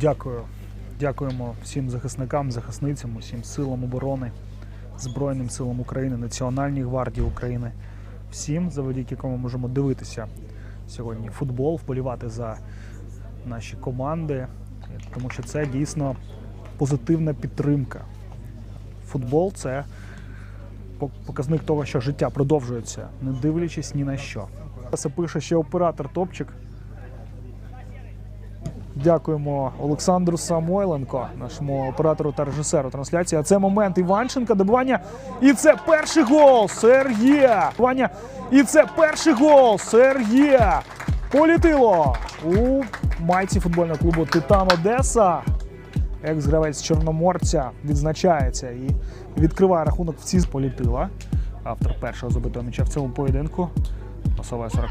Дякую. Дякуємо всім захисникам, захисницям, усім силам оборони, Збройним силам України, Національній гвардії України, всім, завдяки кому можемо дивитися сьогодні футбол, вболівати за наші команди, тому що це дійсно позитивна підтримка. Футбол це пок- показник того, що життя продовжується, не дивлячись ні на що. Це пише ще оператор Топчик. Дякуємо Олександру Самойленко, нашому оператору та режисеру трансляції. А це момент Іванченка, добивання. І це перший гол Сергія. Добивання. І це перший гол Сергія. Політило у майці футбольного клубу Титан Одеса. Екс-гравець Чорноморця відзначається і відкриває рахунок в ці політила. Автор першого забитого м'яча в цьому поєдинку. Пасова 41